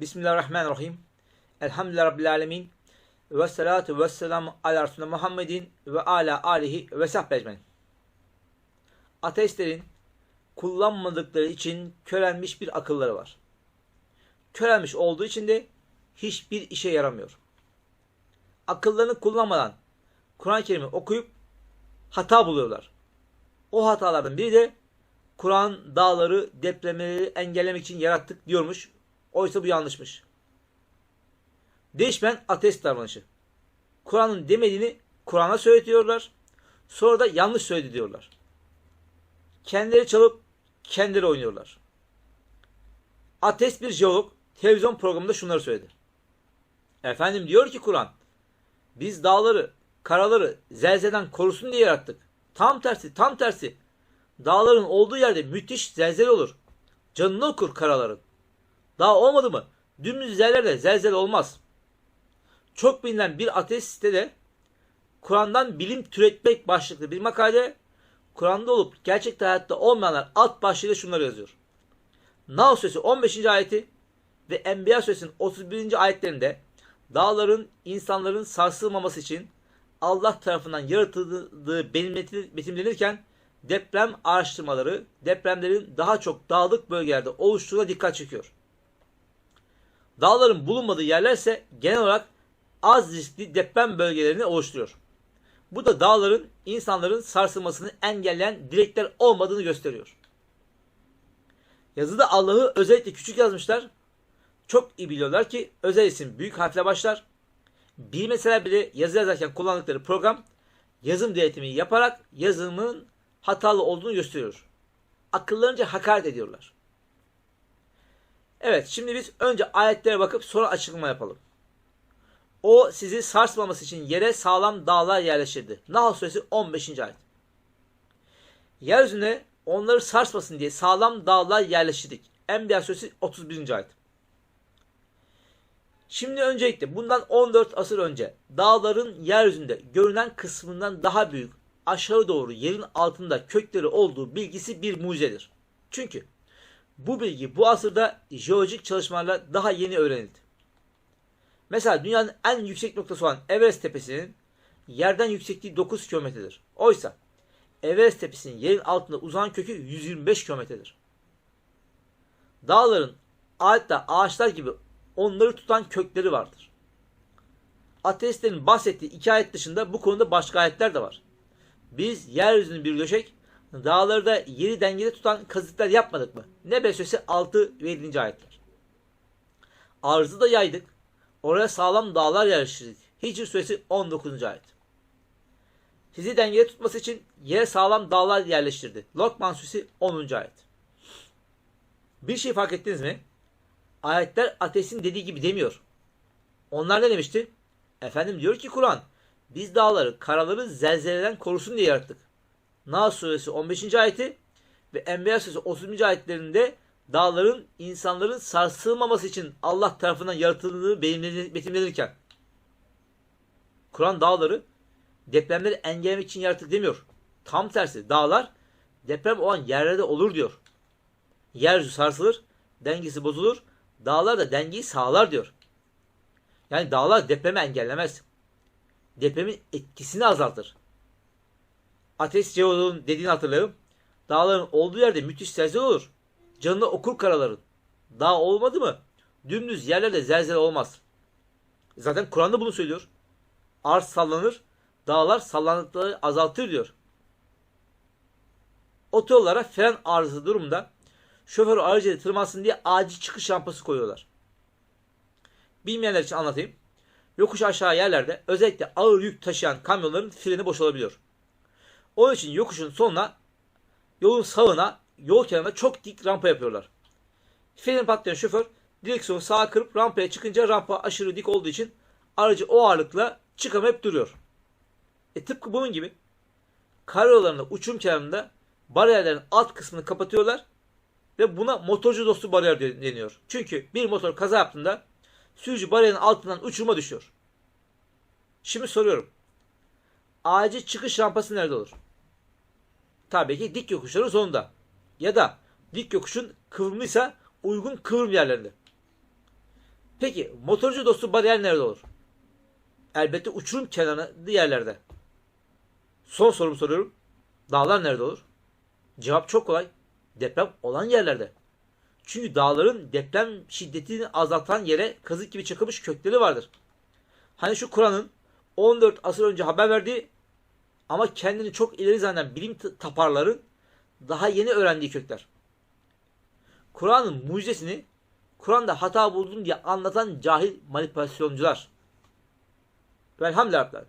Bismillahirrahmanirrahim. Elhamdülillahi Rabbil alemin. Ve salatu ve selamu ala Resulü Muhammedin ve ala alihi ve sahbe. Ateistlerin kullanmadıkları için körelmiş bir akılları var. Körelmiş olduğu için de hiçbir işe yaramıyor. Akıllarını kullanmadan Kur'an-ı Kerim'i okuyup hata buluyorlar. O hatalardan biri de Kur'an dağları, depremleri engellemek için yarattık diyormuş. Oysa bu yanlışmış. Değişmen ateist davranışı. Kur'an'ın demediğini Kur'an'a söyletiyorlar. Sonra da yanlış söyledi diyorlar. Kendileri çalıp kendileri oynuyorlar. Ateist bir jeolog televizyon programında şunları söyledi. Efendim diyor ki Kur'an, biz dağları, karaları zelzeleden korusun diye yarattık. Tam tersi, tam tersi. Dağların olduğu yerde müthiş zelzele olur. Canını okur karaların. Dağ olmadı mı? Dümdüz yerlerde zelzele olmaz. Çok bilinen bir ateist sitede Kur'an'dan bilim türetmek başlıklı bir makale Kur'an'da olup gerçekte hayatta olmayanlar alt başlığıyla şunları yazıyor. Nahl Suresi 15. ayeti ve Enbiya Suresi'nin 31. ayetlerinde dağların insanların sarsılmaması için Allah tarafından yaratıldığı betimlenirken deprem araştırmaları depremlerin daha çok dağlık bölgelerde oluştuğuna dikkat çekiyor. Dağların bulunmadığı yerler ise genel olarak az riskli deprem bölgelerini oluşturuyor. Bu da dağların insanların sarsılmasını engelleyen direkler olmadığını gösteriyor. Yazıda Allah'ı özellikle küçük yazmışlar. Çok iyi biliyorlar ki özel isim büyük harfle başlar. Bir mesela bile yazı yazarken kullandıkları program yazım denetimi yaparak yazımın hatalı olduğunu gösteriyor. Akıllarınca hakaret ediyorlar. Evet şimdi biz önce ayetlere bakıp sonra açıklama yapalım. O sizi sarsmaması için yere sağlam dağlar yerleştirdi. Nahl suresi 15. ayet. Yeryüzüne onları sarsmasın diye sağlam dağlar yerleştirdik. Enbiya suresi 31. ayet. Şimdi öncelikle bundan 14 asır önce dağların yeryüzünde görünen kısmından daha büyük aşağı doğru yerin altında kökleri olduğu bilgisi bir mucizedir. Çünkü bu bilgi bu asırda jeolojik çalışmalarla daha yeni öğrenildi. Mesela dünyanın en yüksek noktası olan Everest tepesinin yerden yüksekliği 9 kilometredir. Oysa Everest tepesinin yerin altında uzanan kökü 125 kilometredir. Dağların adeta ağaçlar gibi onları tutan kökleri vardır. Ateistlerin bahsettiği iki ayet dışında bu konuda başka ayetler de var. Biz yeryüzünün bir döşek, dağları da yeri dengede tutan kazıklar yapmadık mı? Nebe Suresi 6 ve 7. ayetler. Arzı da yaydık. Oraya sağlam dağlar yerleştirdik. Hicr Suresi 19. ayet. Sizi dengede tutması için yere sağlam dağlar yerleştirdi. Lokman Suresi 10. ayet. Bir şey fark ettiniz mi? Ayetler ateistin dediği gibi demiyor. Onlar ne demişti? Efendim diyor ki Kur'an, biz dağları, karaları zelzeleden korusun diye yarattık. Nahl suresi 15. ayeti ve Enbiya suresi 30. ayetlerinde dağların insanların sarsılmaması için Allah tarafından yaratıldığını betimlenirken Kur'an dağları depremleri engellemek için yarattık demiyor. Tam tersi dağlar deprem olan yerlerde olur diyor. Yeryüzü sarsılır, dengesi bozulur, dağlar da dengeyi sağlar diyor. Yani dağlar depremi engellemez. Depremin etkisini azaltır. Ateist Ceoğlu'nun dediğini hatırlayalım. Dağların olduğu yerde müthiş zelzele olur. Canını okur karaların. Dağ olmadı mı? Dümdüz yerlerde zelzele olmaz. Zaten Kur'an'da bunu söylüyor. Arz sallanır, dağlar sallanıklığı azaltır diyor. Otoyollara fren arızası durumda şoför aracıyla tırmansın diye acil çıkış rampası koyuyorlar. Bilmeyenler için anlatayım. Yokuş aşağı yerlerde özellikle ağır yük taşıyan kamyonların freni boşalabiliyor. Onun için yokuşun sonuna yolun sağına yol kenarında çok dik rampa yapıyorlar. Freni patlayan şoför direksiyonu sağa kırıp rampaya çıkınca rampa aşırı dik olduğu için aracı o ağırlıkla çıkamayıp duruyor. E tıpkı bunun gibi karayollarında uçum kenarında bariyerlerin alt kısmını kapatıyorlar ve buna motorcu dostu bariyer deniyor. Çünkü bir motor kaza yaptığında sürücü bariyerin altından uçuruma düşüyor. Şimdi soruyorum. Acil çıkış rampası nerede olur? Tabii ki dik yokuşların sonunda. Ya da dik yokuşun kıvrımlıysa uygun kıvrım yerlerinde. Peki motorcu dostu bariyer nerede olur? Elbette uçurum kenarı yerlerde. Son sorumu soruyorum. Dağlar nerede olur? Cevap çok kolay. Deprem olan yerlerde. Çünkü dağların deprem şiddetini azaltan yere kazık gibi çakılmış kökleri vardır. Hani şu Kur'an'ın 14 asır önce haber verdiği ama kendini çok ileri zanneden bilim taparların daha yeni öğrendiği kökler. Kur'an'ın mucizesini Kur'an'da hata buldum diye anlatan cahil manipülasyoncular. Velhamdülillah.